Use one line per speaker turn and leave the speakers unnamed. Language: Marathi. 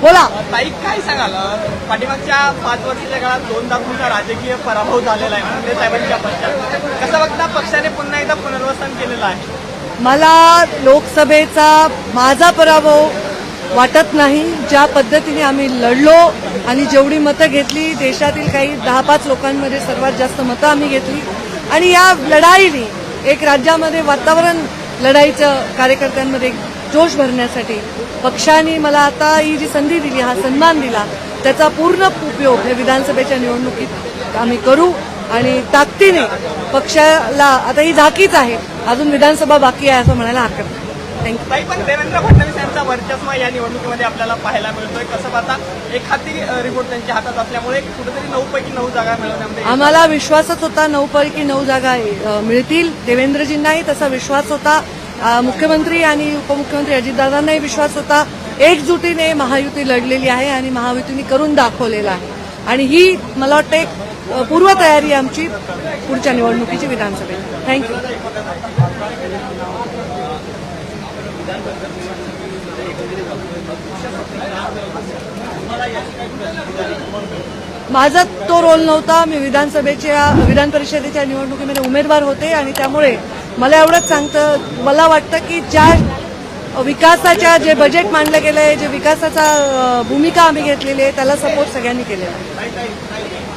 बोला.
ताई काय सांगाल? पाठीमागच्या पाच वर्षाच्या काळात दोनदा तुमचा राजकीय पराभव झालेला आहे म्हणजे साहेबांच्या पक्षात. कसं बघता पक्षाने पुन्हा एकदा पुनर्वसन केलेलं आहे?
मला लोकसभेचा माझा पराभव वाटत नाही. ज्या पद्धतीने आम्ही लढलो आणि जेवढी मतं घेतली देशातील काही दहा पाच लोकांमध्ये सर्वात जास्त मतं आम्ही घेतली. आणि या लढाईने एक राज्यामध्ये वातावरण लढाईचं कार्यकर्त्यांमध्ये जोश भरण्यासाठी. पक्षाने मला आता ही जी संधी दिली हा सन्मान दिला त्याचा पूर्ण उपयोग हे विधानसभेच्या निवडणुकीत आम्ही करू आणि ताकदीने पक्षाला आता ही झाकीच आहे अजून विधानसभा बाकी आहे असं म्हणायला हरकत नाही. थँक्यू
ताई पण देवेंद्र फडणवीस यांचा वर्चस्व या निवडणुकीमध्ये आपल्याला पाहायला मिळतोय. कसं पाहता एखादी रिपोर्ट त्यांच्या हातात असल्यामुळे कुठेतरी नऊ पैकी नऊ जागा मिळवण्यामध्ये
आम्हाला विश्वासच होता नऊ पैकी नऊ जागा मिळतील. देवेंद्रजींनाही तसा विश्वास होता. मुख्यमंत्री आणि उपमुख्यमंत्री अजितदादांनाही विश्वास होता. एकजुटीने महायुती लढलेली आहे आणि महायुतीने करून दाखवलेला आहे. आणि ही मला वाटतं एक पूर्वतयारी आमची पुढच्या निवडणुकीची विधानसभेत थँक्यू माझा तो रोल नव्हता. मी विधानसभेच्या विधान परिषदेच्या निवडणुकीमध्ये उमेदवार होते आणि त्यामुळे मला एवढंच सांगतं मला वाटतं की ज्या विकासाच्या जे बजेट मांडलं गेलं आहे जे विकासाचा भूमिका आम्ही घेतलेली आहे त्याला सपोर्ट सगळ्यांनी केलेला आहे.